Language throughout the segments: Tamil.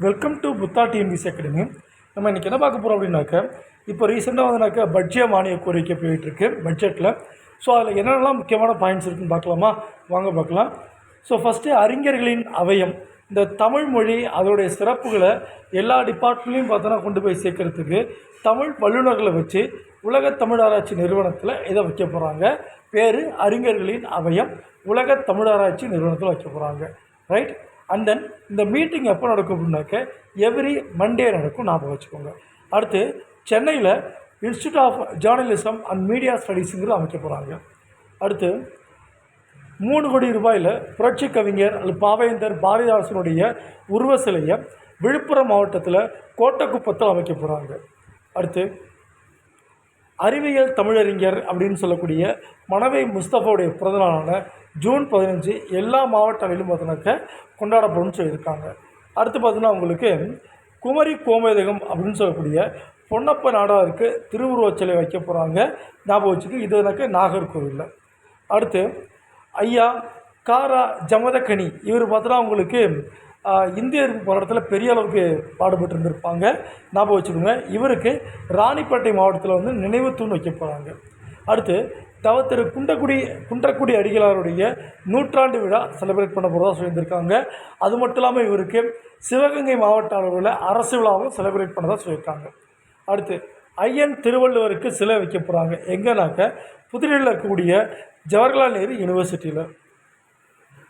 Welcome to Buddha TNPSC academy நம்ம இன்றைக்கி என்ன பார்க்க போகிறோம் அப்படின்னாக்க இப்போ ரீசெண்டாக வந்துனாக்கா பட்ஜெட் மானிய கோரிக்கை போயிட்டுருக்கு பட்ஜெட்டில் ஸோ அதில் என்னென்னலாம் முக்கியமான பாயிண்ட்ஸ் இருக்குன்னு பார்க்கலாமா? வாங்க பார்க்கலாம். ஸோ ஃபஸ்ட்டு அறிஞர்களின் அவயம். இந்த தமிழ் மொழி அதோடைய சிறப்புகளை எல்லா டிபார்ட்மெண்ட்லேயும் பார்த்தோன்னா கொண்டு போய் சேர்க்கறதுக்கு தமிழ் வல்லுநர்களை வச்சு உலக தமிழ் ஆராய்ச்சி நிறுவனத்தில் இதை வைக்க போகிறாங்க பேர் அறிஞர்களின் அவயம். உலக தமிழ் ஆராய்ச்சி நிறுவனத்தில் வைக்க போகிறாங்க ரைட் அண்ட் தென் இந்த மீட்டிங் எப்போ நடக்கும் அப்படின்னாக்க எவ்ரி மண்டே நடக்கும் ஞாபகம் வச்சுக்கோங்க. அடுத்து சென்னையில் institute of journalism and media ஸ்டடீஸுங்கிறது அமைக்க போகிறாங்க அடுத்து மூணு கோடி ரூபாயில் புரட்சி கவிஞர் அல்லது பாவேந்தர் பாரதிதாசனுடைய உருவ சிலையை விழுப்புரம் மாவட்டத்தில் கோட்டக்குப்பத்தில் அமைக்க போகிறாங்க அடுத்து அறிவியல் தமிழறிஞர் அப்படின்னு சொல்லக்கூடிய மனவை முஸ்தபாவுடைய பிறந்தநாளான ஜூன் பதினஞ்சு எல்லா மாவட்டங்களிலும் பார்த்தீங்கன்னாக்க கொண்டாடப்படும்னு சொல்லியிருக்காங்க. அடுத்து பார்த்தீங்கன்னா உங்களுக்கு குமரி கோமேதகம் அப்படின்னு சொல்லக்கூடிய பொன்னப்ப நாடாருக்கு திருவுருவச் சிலை வைக்க போகிறாங்க ஞாபகம் வச்சுக்கு இதுனாக்க எனக்கு நாகர்கோவிலில் அடுத்து ஐயா காரா ஜமதக்கனி இவர் பார்த்தோன்னா உங்களுக்கு இந்திய எதிர்ப்பு போராட்டத்தில் பெரிய அளவுக்கு பாடுபட்டு இருந்திருப்பாங்க ஞாபகம் வச்சுக்கோங்க இவருக்கு ராணிப்பேட்டை மாவட்டத்தில் வந்து நினைவு தூண் வைக்க போகிறாங்க அடுத்து தவ திரு குண்டக்குடி குன்றக்குடி அடிகளாருடைய நூற்றாண்டு விழா செலிப்ரேட் பண்ண போகிறதா சொல்லியிருந்திருக்காங்க. அது மட்டும் இல்லாமல் இவருக்கு சிவகங்கை மாவட்ட அளவில் அரசு விழாவும் செலிப்ரேட் பண்ணதாக சொல்லியிருக்காங்க. அடுத்து ஐயன் திருவள்ளுவருக்கு சிலை வைக்க போகிறாங்க எங்கேனாக்க புதுடில்லியில் இருக்கக்கூடிய ஜவஹர்லால் நேரு யூனிவர்சிட்டியில்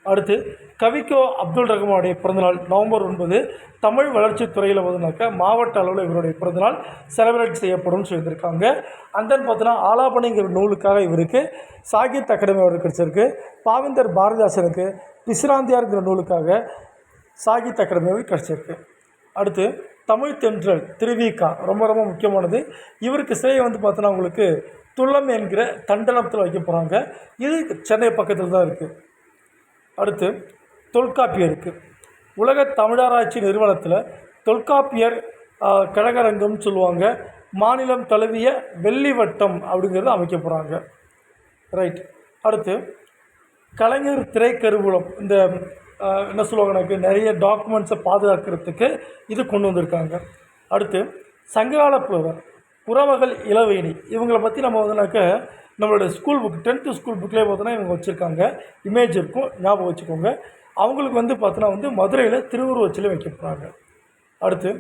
அடுத்து கவிக்கோ அப்துல் ரஹ்மானுடைய பிறந்தநாள் நவம்பர் ஒன்பது தமிழ் வளர்ச்சி துறையில் வந்துனாக்கா மாவட்ட அளவில் இவருடைய பிறந்தநாள் செலிப்ரேட் செய்யப்படும்னு சொல்லியிருக்காங்க அண்ட் தென் பார்த்தோன்னா ஆலாபணிங்கிற நூலுக்காக இவருக்கு சாகித்ய அகாடமி அவருக்கு கிடைச்சிருக்கு. பாவேந்தர் பாரதிதாசனுக்கு விசிராந்தியார்ங்கிற நூலுக்காக சாகித்ய அகாடமி அவருக்கு கிடைச்சிருக்கு. அடுத்து தமிழ் தென்றல் திருவிகா ரொம்ப ரொம்ப முக்கியமானது. இவருக்கு சிலையை வந்து பார்த்தோன்னா உங்களுக்கு துள்ளம் என்கிற தண்டனத்தில் வைக்க போகிறாங்க இது சென்னை பக்கத்தில் தான் இருக்குது அடுத்து தொல்காப்பியருக்கு உலக தமிழராட்சி நிறுவனத்தில் தொல்காப்பியர் கழகரங்கம்னு சொல்லுவாங்க. மாநிலம் தழுவிய வெள்ளி வட்டம் அப்படிங்கிறது அமைக்க போகிறாங்க ரைட். அடுத்து கலைஞர் திரைக்கருவூலம் இந்த என்ன சொல்லுவாங்க எனக்கு நிறைய டாக்குமெண்ட்ஸை பாதுகாக்கிறதுக்கு இது கொண்டு வந்திருக்காங்க. அடுத்து சங்ககால புலவர் புறமகள் இளவேணி. இவங்களை பற்றி நம்ம வந்துனாக்க நம்மளோட ஸ்கூல் புக் டென்த்து ஸ்கூல் புக்லேயே பார்த்தோன்னா இவங்க வச்சுருக்காங்க. இமேஜ் இருக்கும் ஞாபகம் வச்சுக்கோங்க. அவங்களுக்கு வந்து பார்த்தோன்னா வந்து மதுரையில் திருவுருவச்சிலை வைக்க போகிறாங்க அடுத்து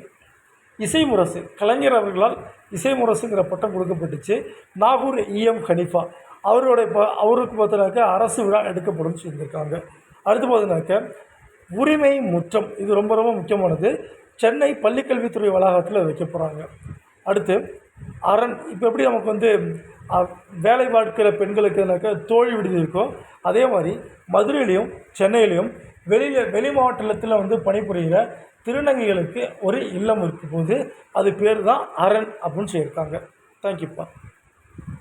இசை முரசு கலைஞர் அவர்களால் இசை முரசுங்கிற பட்டம் கொடுக்கப்பட்டுச்சு. நாகூர் இஎம் ஹனிஃபா. அவருடைய ப அவருக்கு பார்த்தோன்னாக்க அரசு விழா எடுக்கப்படும் சொல்லியிருக்காங்க. அடுத்து பார்த்தீங்கன்னாக்க உரிமை முற்றம். இது ரொம்ப ரொம்ப முக்கியமானது. சென்னை பள்ளிக்கல்வித்துறை வளாகத்தில் வைக்க போகிறாங்க அடுத்து அரண். இப்போ எப்படி நமக்கு வந்து வேலை பார்க்கிற பெண்களுக்குனாக்க தோழி விடுதி இருக்கோ அதே மாதிரி மதுரையிலையும் சென்னையிலையும் வெளியில் வெளி மாவட்டத்தில் வந்து பணிபுரிகிற திருநங்கைகளுக்கு ஒரு இல்லம் இருக்கும் போது அது பேர் தான் அரண் அப்படின்னு சொல்லியிருக்காங்க. தேங்க்யூப்பா